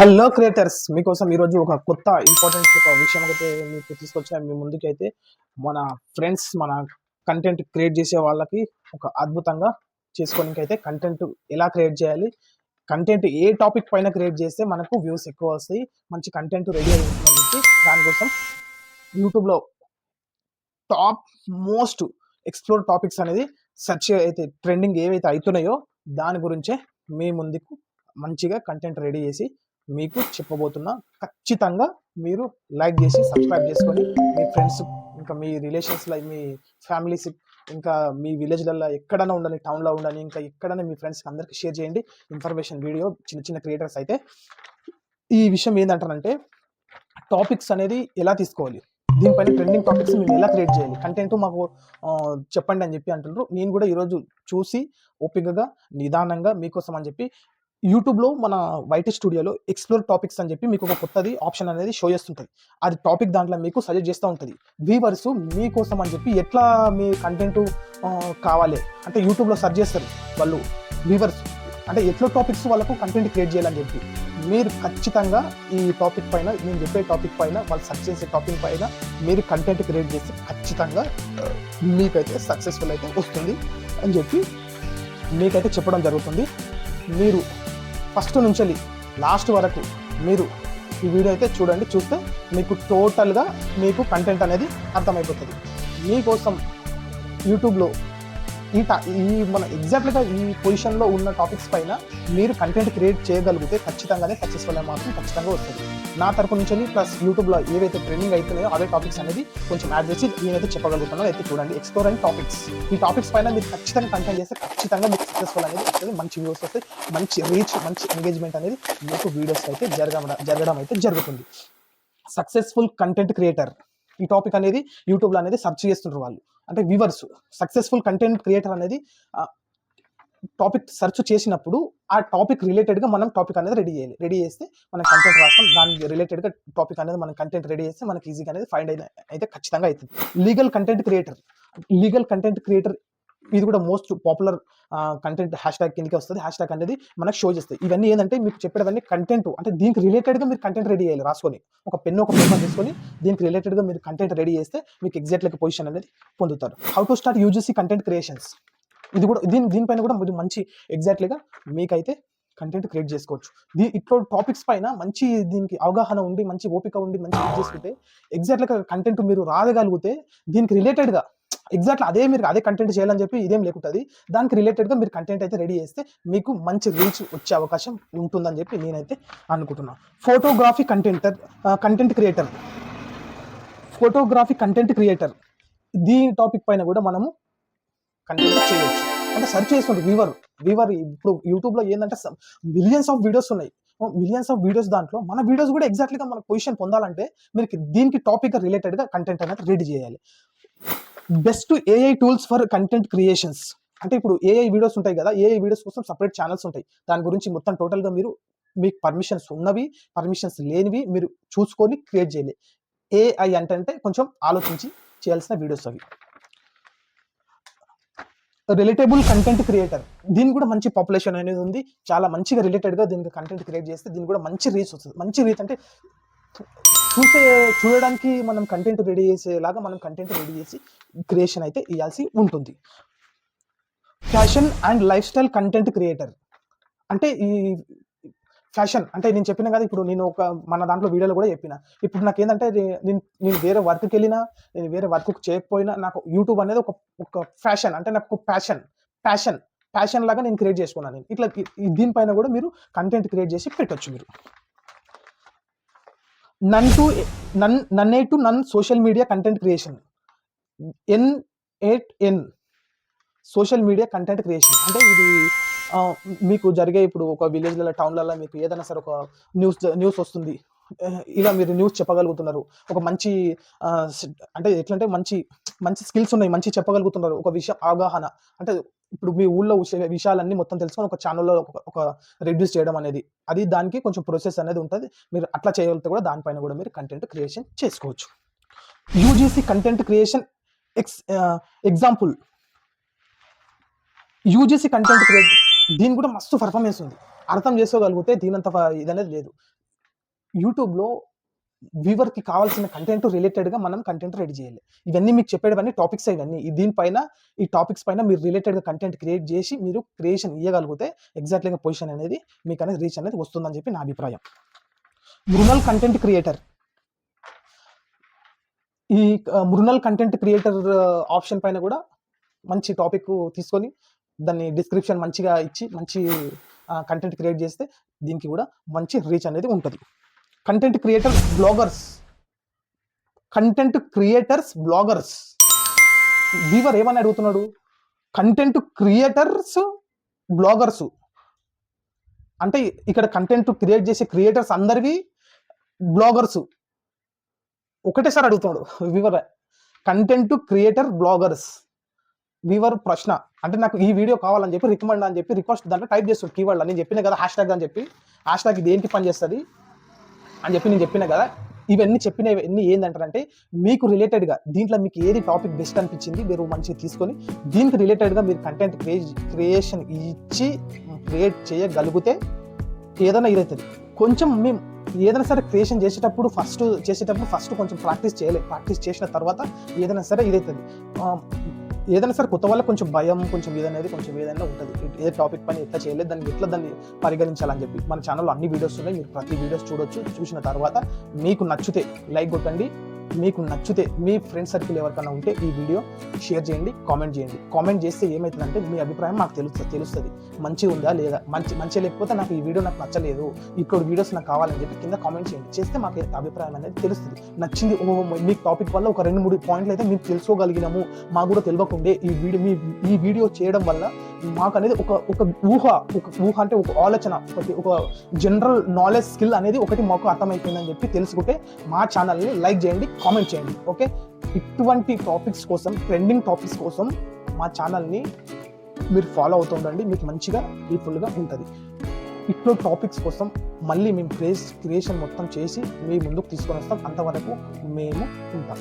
Hello creators మీకోసం ఈరోజు ఒక కొత్త ఇంపార్టెంట్ ఒక విషయం అయితే మీకు తీసుకొచ్చిన మీ ముందుకైతే మన ఫ్రెండ్స్ మన కంటెంట్ క్రియేట్ చేసే వాళ్ళకి ఒక అద్భుతంగా చేసుకోనికి అయితే కంటెంట్ ఎలా క్రియేట్ చేయాలి కంటెంట్ ఏ టాపిక్ పైన క్రియేట్ చేస్తే మనకు వ్యూస్ ఎక్కువ వస్తాయి మంచి కంటెంట్ రెడీ అవుతుందని దానికోసం యూట్యూబ్లో టాప్ మోస్ట్ ఎక్స్ప్లోర్ టాపిక్స్ అనేది సెర్చ్ అయితే ట్రెండింగ్ ఏవైతే అవుతున్నాయో దాని గురించే మీ ముందుకు మంచిగా కంటెంట్ రెడీ చేసి మీకు చెప్పబోతున్నా ఖచ్చితంగా మీరు లైక్ చేసి సబ్స్క్రైబ్ చేసుకొని మీ ఫ్రెండ్స్ ఇంకా మీ రిలేషన్స్లో మీ ఫ్యామిలీస్ ఇంకా మీ విలేజ్లలో ఎక్కడైనా ఉండని టౌన్లో ఉండని ఇంకా ఎక్కడైనా మీ ఫ్రెండ్స్కి అందరికీ షేర్ చేయండి. ఇన్ఫర్మేషన్ వీడియో చిన్న చిన్న క్రియేటర్స్ అయితే. ఈ విషయం ఏంటంటారంటే టాపిక్స్ అనేది ఎలా తీసుకోవాలి? దీనిపైన ట్రెండింగ్ టాపిక్స్ మేము ఎలా క్రియేట్ చేయాలి? కంటెంట్ మాకు చెప్పండి అని చెప్పి అంటున్నారు. నేను కూడా ఈరోజు చూసి ఓపికగా నిదానంగా మీకోసం అని చెప్పి యూట్యూబ్లో మన వైటీ స్టూడియోలో ఎక్స్ప్లోర్ టాపిక్స్ అని చెప్పి మీకు ఒక కొత్తది ఆప్షన్ అనేది షో చేస్తుంటుంది. అది టాపిక్ దాంట్లో మీకు సజెస్ట్ చేస్తూ ఉంటుంది. వీవర్స్ మీకోసం అని చెప్పి ఎట్లా మీ కంటెంట్ కావాలి? అంటే యూట్యూబ్లో సెర్చ్ చేస్తారు వాళ్ళు. వీవర్స్ అంటే ఎట్లా టాపిక్స్ వాళ్ళకు కంటెంట్ క్రియేట్ చేయాలని చెప్పి. మీరు ఖచ్చితంగా ఈ టాపిక్ పైన నేను చెప్పే టాపిక్ పైన వాళ్ళు సర్చ్ చేసే టాపిక్ పైన మీరు కంటెంట్ క్రియేట్ చేస్తే ఖచ్చితంగా మీకైతే సక్సెస్ఫుల్ అయితే వస్తుంది అని చెప్పి మీకైతే చెప్పడం జరుగుతుంది. మీరు ఫస్ట్ నుంచి లాస్ట్ వరకు మీరు ఈ వీడియో అయితే చూడండి చూస్తే మీకు టోటల్గా మీకు కంటెంట్ అనేది అర్థమైపోతుంది. మీకోసం యూట్యూబ్లో ఈ టా ఈ మన ఎగ్జాక్ట్గా ఈ పొజిషన్లో ఉన్న టాపిక్స్ పైన మీరు కంటెంట్ క్రియేట్ చేయగలిగితే ఖచ్చితంగానే సక్సెస్ఫుల్ అయ్యే మాత్రం ఖచ్చితంగా వస్తుంది. నా తరపు నుంచి ప్లస్ యూట్యూబ్లో ఏవైతే ట్రెండింగ్ అవుతున్నాయో అవే టాపిక్స్ అనేది కొంచెం యాడ్ చేసి నేనైతే చెప్పగలుగుతున్నాను. అయితే చూడండి ఎక్స్ప్లోర్ అండ్ టాపిక్స్ ఈ టాపిక్స్ పైన మీరు ఖచ్చితంగా కంటెంట్ చేస్తే ఖచ్చితంగా మీకు సక్సెస్ఫుల్ అనేది వస్తుంది. మంచి వ్యూస్ వస్తాయి. మంచి రీచ్ మంచి ఎంగేజ్మెంట్ అనేది మీకు వీడియోస్ అయితే జరగడం జరగడం అయితే జరుగుతుంది. సక్సెస్ఫుల్ కంటెంట్ క్రియేటర్ ఈ టాపిక్ అనేది యూట్యూబ్లో అనేది సర్చ్ చేస్తుంటారు వాళ్ళు. అంటే వ్యూవర్స్ సక్సెస్ఫుల్ కంటెంట్ క్రియేటర్ అనేది టాపిక్ సెర్చ్ చేసినప్పుడు ఆ టాపిక్ రిలేటెడ్గా మనం టాపిక్ అనేది రెడీ చేయాలి. రెడీ చేస్తే మనం కంటెంట్ రాస్తాం దానికి రిలేటెడ్గా టాపిక్ అనేది మనం కంటెంట్ రెడీ చేస్తే మనకి ఈజీగా అనేది ఫైండ్ అయిన అయితే ఖచ్చితంగా అవుతుంది legal content creator legal content creator ఇది కూడా most popular content hashtag కిందకి వస్తుంది. హ్యాష్ ట్యాగ్ అనేది మనకు షో చేస్తాయి ఇవన్నీ ఏంటంటే మీకు చెప్పేవన్నీ కంటెంట్ అంటే దీనికి రిలేటెడ్గా మీరు కంటెంట్ రెడీ చేయాలి రాసుకొని. ఒక పెన్ ఒక పేపర్ తీసుకొని దీనికి రిలేటెడ్గా మీరు కంటెంట్ రెడీ చేస్తే మీకు ఎగ్జాక్ట్ పొజిషన్ అనేది పొందుతారు. How to start UGC content creations ఇది కూడా దీని దీనిపైన కూడా మీరు మంచి ఎగ్జాక్ట్లీగా మీకైతే కంటెంట్ క్రియేట్ చేసుకోవచ్చు. దీ ఇట్లో టాపిక్స్ పైన మంచి దీనికి అవగాహన ఉండి మంచి ఓపిక ఉండి మంచి చేసుకుంటే ఎగ్జాక్ట్గా కంటెంట్ మీరు రాగలిగితే దీనికి రిలేటెడ్గా ఎగ్జాక్ట్లీ అదే మీరు అదే కంటెంట్ చేయాలని చెప్పి ఇదేం లేకుంటుంది. దానికి రిలేటెడ్గా మీరు కంటెంట్ అయితే రెడీ చేస్తే మీకు మంచి రీచ్ వచ్చే అవకాశం ఉంటుందని చెప్పి నేనైతే అనుకుంటున్నాను photography content content creator photography content creator దీని టాపిక్ పైన కూడా మనము కంటెంట్ చేయవచ్చు అంటే సెర్చ్ చేస్తుంటారు వీవర్ వీవర్ ఇప్పుడు యూట్యూబ్లో ఏంటంటే మిలియన్స్ ఆఫ్ వీడియోస్ ఉన్నాయి. మిలియన్స్ ఆఫ్ వీడియోస్ దాంట్లో మన వీడియోస్ కూడా ఎగ్జాక్ట్లీగా మన పొజిషన్ పొందాలంటే మీరు దీనికి టాపిక్ రిలేటెడ్గా కంటెంట్ అనేది రెడీ చేయాలి. Best AI tools for content creations అంటే ఇప్పుడు ఏఐ వీడియోస్ ఉంటాయి కదా ఏఐ వీడియోస్ కోసం సపరేట్ ఛానల్స్ ఉంటాయి. దాని గురించి మొత్తం టోటల్గా మీరు మీకు పర్మిషన్స్ ఉన్నవి పర్మిషన్స్ లేనివి మీరు చూసుకొని క్రియేట్ చేయాలి ఏఐ అంటే కొంచెం ఆలోచించి చేయాల్సిన వీడియోస్ అవి. రిలేటబుల్ కంటెంట్ క్రియేటర్ దీని కూడా మంచి పాపులేషన్ అనేది ఉంది. చాలా మంచిగా రిలేటెడ్గా దీనికి కంటెంట్ క్రియేట్ చేస్తే దీనికి కూడా మంచి రీచ్ వస్తుంది మంచి రీచ్ అంటే చూసే చూడడానికి మనం కంటెంట్ రెడీ చేసేలాగా మనం కంటెంట్ రెడీ చేసి క్రియేషన్ అయితే ఇవ్వాల్సి ఉంటుంది. Fashion and lifestyle content creator అంటే ఈ ఫ్యాషన్ అంటే నేను చెప్పిన కదా ఇప్పుడు నేను ఒక మన దాంట్లో వీడియోలో కూడా చెప్పిన. ఇప్పుడు నాకు ఏంటంటే నేను నేను వేరే వర్క్కి వెళ్ళినా నేను వేరే వర్క్ చేయకపోయినా నాకు యూట్యూబ్ అనేది ఒక ఒక ఫ్యాషన్ అంటే నాకు ఒక ప్యాషన్ ప్యాషన్ ప్యాషన్ లాగా నేను క్రియేట్ చేసుకున్నాను నేను. ఇట్లా ఈ దీనిపైన కూడా మీరు కంటెంట్ క్రియేట్ చేసి పెట్టొచ్చు మీరు. నన్ టు నన్ నన్ ఏ టు నన్ social media content creation. N eight N social media content creation. అంటే ఇది మీకు జరిగే ఇప్పుడు ఒక విలేజ్లలో టౌన్లలో మీకు ఏదైనా సరే ఒక న్యూస్ న్యూస్ వస్తుంది. ఇలా మీరు న్యూస్ చెప్పగలుగుతున్నారు. ఒక మంచి అంటే ఎట్లంటే మంచి మంచి స్కిల్స్ ఉన్నాయి మంచి చెప్పగలుగుతున్నారు. ఒక విషయం అవగాహన. అంటే ఇప్పుడు మీ ఊళ్ళో విషయాలన్నీ మొత్తం తెలుసుకొని ఒక ఛానల్లో ఒక రెడ్యూస్ చేయడం అనేది. అది దానికి కొంచెం ప్రొసెస్ అనేది ఉంటుంది. మీరు అట్లా చేయగలిగితే కూడా దానిపైన కూడా మీరు కంటెంట్ క్రియేషన్ చేసుకోవచ్చు. UGC content creation ex example UGC content create దీని కూడా మస్తు పర్ఫార్మెన్స్ ఉంది. అర్థం చేసుకోగలిగితే దీనంత ఇది అనేది లేదు. యూట్యూబ్లో వ్యూవర్కి కావాల్సిన కంటెంట్ రిలేటెడ్గా మనం కంటెంట్ రెడీ చేయాలి. ఇవన్నీ మీకు చెప్పేవన్నీ టాపిక్స్ ఇవన్నీ. దీనిపైన ఈ టాపిక్స్ పైన మీరు రిలేటెడ్గా కంటెంట్ క్రియేట్ చేసి మీరు క్రియేషన్ ఇవ్వగలిగితే ఎగ్జాక్ట్లీగా పొజిషన్ అనేది మీకు అనేది రీచ్ అనేది వస్తుందని చెప్పి నా అభిప్రాయం. Mrunal content creator. ఈ మృణల్ కంటెంట్ క్రియేటర్ ఆప్షన్ పైన కూడా మంచి టాపిక్ తీసుకొని దాన్ని డిస్క్రిప్షన్ మంచిగా ఇచ్చి మంచి కంటెంట్ క్రియేట్ చేస్తే దీనికి కూడా మంచి రీచ్ అనేది ఉంటుంది. Content creators bloggers content creators bloggers viewer ఏమని అడుగుతున్నాడు? కంటెంట్ క్రియేటర్స్ బ్లాగర్స్ అంటే ఇక్కడ కంటెంట్ క్రియేట్ చేసే క్రియేటర్స్ అందరివి బ్లాగర్స్ ఒకటేసారి అడుగుతున్నాడు viewer content creator bloggers viewer ప్రశ్న. అంటే నాకు ఈ వీడియో కావాలని చెప్పి రికమెండ్ అని చెప్పి రిక్వెస్ట్ దాంట్లో టైప్ చేస్తాడు కీవర్డ్ నేను చెప్పిన కదా హ్యాష్ ట్యాగ్ అని చెప్పి. హ్యాష్ ట్యాగ్ దేనికి పని చేస్తుంది? అని చెప్పి నేను చెప్పిన కదా ఇవన్నీ చెప్పినవన్నీ ఏంటంటారంటే మీకు రిలేటెడ్గా దీంట్లో మీకు ఏది టాపిక్ బెస్ట్ అనిపించింది మీరు మంచిగా తీసుకొని దీనికి రిలేటెడ్గా మీరు కంటెంట్ క్రియేషన్ ఇచ్చి క్రియేట్ చేయగలిగితే ఏదైనా ఇదవుతుంది కొంచెం మేము ఏదైనా సరే క్రియేషన్ చేసేటప్పుడు ఫస్ట్ చేసేటప్పుడు ఫస్ట్ కొంచెం ప్రాక్టీస్ చేయలేదు ప్రాక్టీస్ చేసిన తర్వాత ఏదైనా సరే ఇదవుతుంది ఏదైనా సరే కొత్త వాళ్ళకి కొంచెం భయం కొంచెం ఏదనేది కొంచెం ఏదైనా ఉంటుంది. ఏ టాపిక్ పని ఎట్లా చేయలేదు దాన్ని ఎట్లా దాన్ని పరిగణించాలని చెప్పి మన ఛానల్లో అన్ని వీడియోస్ ఉన్నాయి. మీరు ప్రతి వీడియోస్ చూడొచ్చు. చూసిన తర్వాత మీకు నచ్చితే లైక్ కొట్టండి. మీకు నచ్చితే మీ ఫ్రెండ్ సర్కిల్ ఎవరికైనా ఉంటే ఈ వీడియో షేర్ చేయండి కామెంట్ చేయండి. కామెంట్ చేస్తే ఏమవుతుందంటే మీ అభిప్రాయం మాకు తెలుస్తుంది తెలుస్తుంది. మంచిగా ఉందా లేదా? మంచి మంచిగా లేకపోతే నాకు ఈ వీడియో నాకు నచ్చలేదు. ఇక్కడ వీడియోస్ నాకు కావాలని చెప్పి కింద కామెంట్ చేయండి. చేస్తే మాకు అభిప్రాయం అనేది తెలుస్తుంది. నచ్చింది మీ మీకు టాపిక్ వల్ల ఒక రెండు మూడు పాయింట్లు అయితే మీకు తెలుసుకోగలిగినాము. మాకు కూడా తెలియకుండే ఈ వీడియో మీ ఈ వీడియో చేయడం వల్ల మాకు అనేది ఒక ఒక ఊహ ఒక ఊహ అంటే ఒక ఆలోచన ఒకటి ఒక జనరల్ నాలెడ్జ్ స్కిల్ అనేది ఒకటి మాకు అర్థమైపోయిందని చెప్పి తెలుసుకుంటే మా ఛానల్ని లైక్ చేయండి. కామెంట్ చేయండి ఓకే ఇటువంటి టాపిక్స్ కోసం ట్రెండింగ్ టాపిక్స్ కోసం మా ఛానల్ని మీరు ఫాలో అవుతూ ఉండండి మీకు మంచిగా హెల్ప్ఫుల్గా ఉంటుంది. ఇట్లో టాపిక్స్ కోసం మళ్ళీ మేము ప్లేస్ క్రియేషన్ మొత్తం చేసి మీ ముందుకు తీసుకొని వస్తాం అంతవరకు మేము ఉంటాం.